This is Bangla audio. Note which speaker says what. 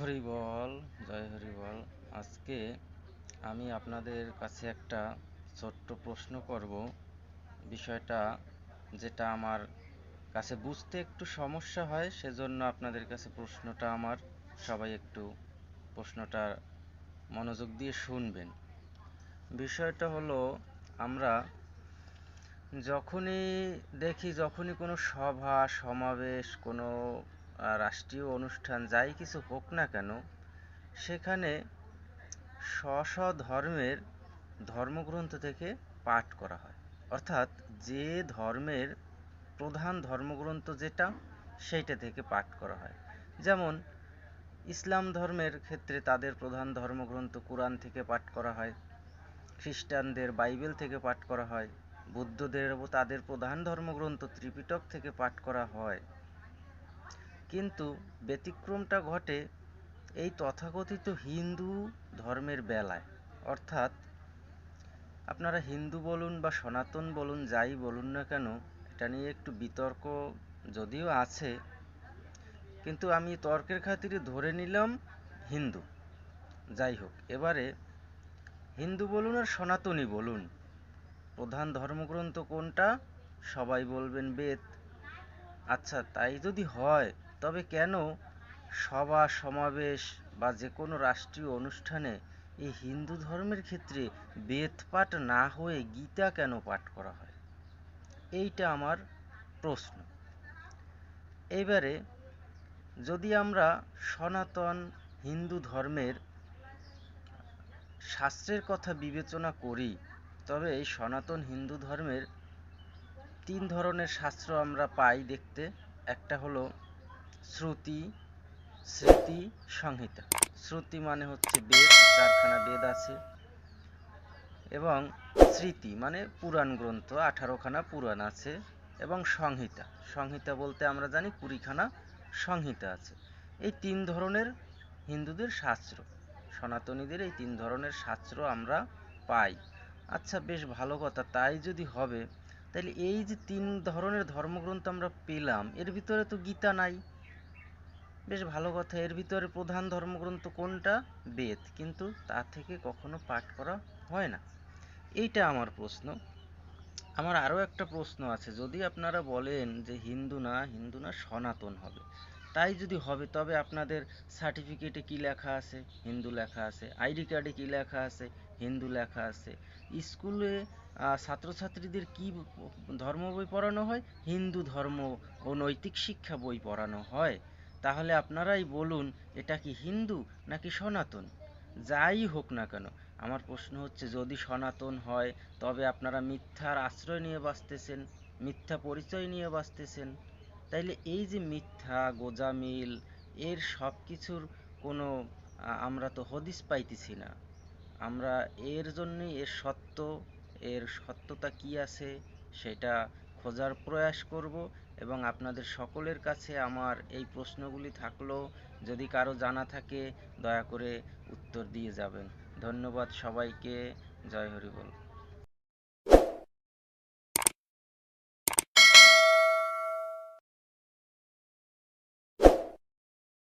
Speaker 1: হরি বল জয় হরি বল। আজকে আমি আপনাদের কাছে একটা ছোট্ট প্রশ্ন করব। বিষয়টা যেটা আমার কাছে বুঝতে একটু সমস্যা হয়, সেজন্য আপনাদের কাছে প্রশ্নটা আমার সবাই একটু প্রশ্নটা মনোযোগ দিয়ে শুনবেন। বিষয়টা হলো, আমরা যখনই দেখি, যখনই কোনো সভা, সমাবেশ, কোনো রাষ্ট্রীয় অনুষ্ঠান যাই কিছু হোক না কেন, সেখানে স্ব স্ব ধর্মের ধর্মগ্রন্থ থেকে পাঠ করা হয়। অর্থাৎ যে ধর্মের প্রধান ধর্মগ্রন্থ যেটা, সেইটা থেকে পাঠ করা হয়। যেমন, ইসলাম ধর্মের ক্ষেত্রে তাদের প্রধান ধর্মগ্রন্থ কোরআন থেকে পাঠ করা হয়, খ্রিস্টানদের বাইবেল থেকে পাঠ করা হয় বুদ্ধদের তাদের প্রধান ধর্মগ্রন্থ ত্রিপিটক থেকে পাঠ করা হয়। কিন্তু ব্যতিক্রমটা ঘটে এই তথাকথিত হিন্দু ধর্মের বেলায়। অর্থাৎ আপনারা হিন্দু বলুন বা সনাতন বলুন, যাই বলুন না কেন, এটা নিয়ে একটু বিতর্ক যদিও আছে, কিন্তু আমি তর্কের খাতিরে ধরে নিলাম হিন্দু। যাই হোক, এবারে হিন্দু বলুন আর সনাতনী বলুন, প্রধান ধর্মগ্রন্থ কোনটা? সবাই বলবেন বেদ। আচ্ছা তাই যদি হয় তবে কেন সভা, সমাবেশ বা যে কোনো রাষ্ট্রীয় অনুষ্ঠানে এই হিন্দু ধর্মের ক্ষেত্রে বেদ পাঠ না হয়ে গীতা কেন পাঠ করা হয়? এইটা আমার প্রশ্ন। এইবারে যদি আমরা সনাতন হিন্দু ধর্মের শাস্ত্রের কথা বিবেচনা করি, তবে এই সনাতন হিন্দু ধর্মের তিন ধরনের শাস্ত্র আমরা পাই দেখতে। একটা হলো শ্রুতি, স্মৃতি সংহিতা। শ্রুতি মানে হচ্ছে বেদ, চারখানা বেদ আছে। এবং স্মৃতি মানে পুরাণ গ্রন্থ, আঠারোখানা পুরাণ আছে এবং সংহিতা। সংহিতা বলতে আমরা জানি কুড়িখানা সংহিতা আছে। এই তিন ধরনের হিন্দুদের শাস্ত্র। সনাতনীদের এই তিন ধরনের শাস্ত্র আমরা পাই। আচ্ছা বেশ ভালো কথা, তাই যদি হবে তাহলে এই যে তিন ধরনের ধর্মগ্রন্থ আমরা পেলাম, এর ভিতরে তো গীতা নাই। বেশ ভালো কথা। এর ভিতরে প্রধান ধর্মগ্রন্থ কোনটা? বেদ। কিন্তু তা থেকে কখনো পাঠ করা হয় না। এইটা আমার প্রশ্ন। আমার আরও একটা প্রশ্ন আছে। যদি আপনারা বলেন যে হিন্দু না হিন্দু না, সনাতন হবে। তাই যদি হবে, তবে আপনাদের সার্টিফিকেটে কি লেখা আছে? হিন্দু লেখা আছে। আইডি কার্ডে কি লেখা আছে? হিন্দু লেখা আছে। স্কুলে ছাত্রছাত্রীদের কি ধর্ম বই পড়ানো হয়? হিন্দু ধর্ম ও নৈতিক শিক্ষা বই পড়ানো হয়। তাহলে আপনারাই বলুন, এটা কি হিন্দু নাকি সনাতন? যাই হোক না কেন, আমার প্রশ্ন হচ্ছে, যদি সনাতন হয়, তবে আপনারা মিথ্যার আশ্রয় নিয়ে বাঁচতেছেন, মিথ্যা পরিচয় নিয়ে বাঁচতেছেন। তাইলে এই যে মিথ্যা, গোজামিল, এর সব কিছুর কোনো আমরা তো হদিস পাইতেছি না। আমরা এর জন্যই এর সত্য, এর সত্যতা কি আছে, সেটা খোঁজার প্রয়াস করব এবং আপনাদের সকলের কাছে আমার এই প্রশ্নগুলি থাকলেও যদি কারও জানা থাকে, দয়া করে উত্তর দিয়ে যাবেন। ধন্যবাদ সবাইকে, জয় হরি বল